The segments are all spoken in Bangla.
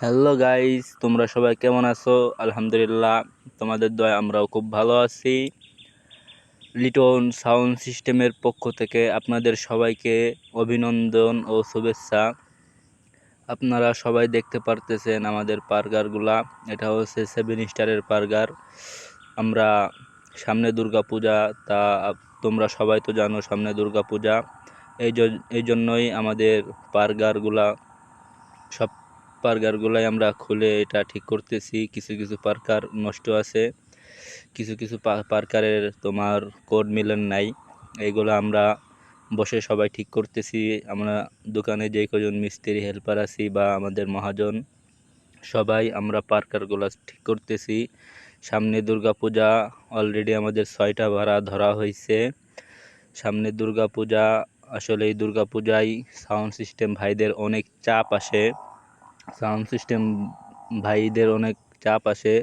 হ্যালো গাইস, তোমরা সবাই কেমন আছো? আলহামদুলিল্লাহ, তোমাদের দয় আমরাও খুব ভালো আছি। লিটন সাউন্ড সিস্টেমের পক্ষ থেকে আপনাদের সবাইকে অভিনন্দন ও শুভেচ্ছা। আপনারা সবাই দেখতে পারতেছেন আমাদের পার্গারগুলা এটা হচ্ছে সেভেন স্টারের পার্গার আমরা সামনে দুর্গা পূজা তা তোমরা সবাই তো জানো সামনে দুর্গা পূজা এই এই জন্যই আমাদের পার্গারগুলা সব পার্কারগুলাই আমরা খুলে এটা ঠিক করতেছি। কিছু কিছু পার্কার নষ্ট আছে। কিছু কিছু পার্কারের তোমার কোড মিলন নাই। এইগুলো আমরা বসে সবাই ঠিক করতেছি। আমরা দোকানে যে কজন মিস্ত্রি, হেল্পার আছি বা আমাদের মহাজন, সবাই আমরা পার্কারগুলো ঠিক করতেছি। সামনে দুর্গা পূজা অলরেডি আমাদের ছয়টা ভাড়া ধরা হয়েছে সামনে দুর্গা পূজা আসলে এই দুর্গা পূজায় সাউন্ড সিস্টেম ভাইদের অনেক চাপ আসে। সাউন্ড সিস্টেম, ভাইদের অনেক চাপ আসে।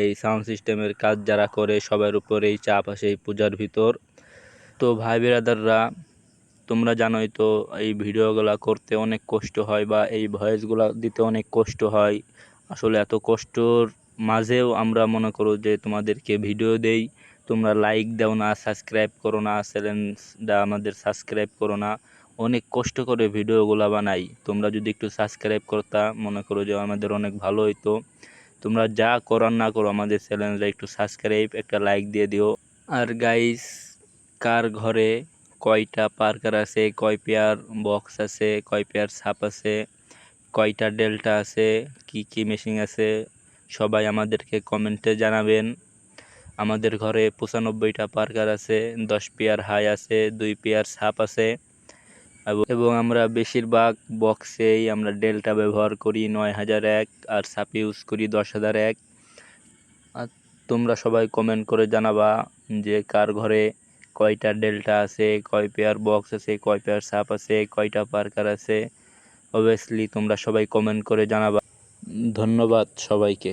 এই সাউন্ড সিস্টেমের কাজ যারা করে, সবার উপরেই চাপ আসে এই পূজার ভিতর। তো ভাই বিরাদাররা, তোমরা জানোই তো, এই ভিডিওগুলো করতে অনেক কষ্ট হয় বা এই ভয়েসগুলো দিতে অনেক কষ্ট হয়। আসলে এত কষ্টর মাঝেও আমরা মনে করো যে তোমাদেরকে ভিডিও দেই। তোমরা লাইক দাও না, সাবস্ক্রাইব করো না, চ্যানেলটা আমাদের সাবস্ক্রাইব করো না। অনেক কষ্ট করে ভিডিওগুলো বানাই। তোমরা যদি একটু সাবস্ক্রাইব করতা, মনে করো যে আমাদের অনেক ভালো হইতো। তোমরা যা করার না করো, আমাদের চ্যানেলটা একটু সাবস্ক্রাইব একটা লাইক দিয়ে দিও। আর গাইস কার ঘরে কয়টা পার্কার আছে, কয় পেয়ার বক্স আছে, কয় পেয়ার সাপ আছে, কয়টা ডেল্টা আছে, কি কি মেশিন আছে, সবাই আমাদেরকে কমেন্টে জানাবেন। আমাদের ঘরে পঁচানব্বইটা পার্কার আছে, দশ পেয়ার হাই আছে, দুই পেয়ার সাপ আছে। এবং আমরা বেশিরভাগ বক্সেই আমরা ডেল্টা ব্যবহার করি নয় হাজার এক আর সাপ ইউজ করি দশ হাজার এক। আর তোমরা সবাই কমেন্ট করে জানাবা যে কার ঘরে কয়টা ডেল্টা আছে, কয় পেয়ার বক্স আছে, কয় পেয়ার সাপ আছে, কয়টা পার্কার আছে। অবভিয়াসলি তোমরা সবাই কমেন্ট করে জানাবা। ধন্যবাদ সবাইকে।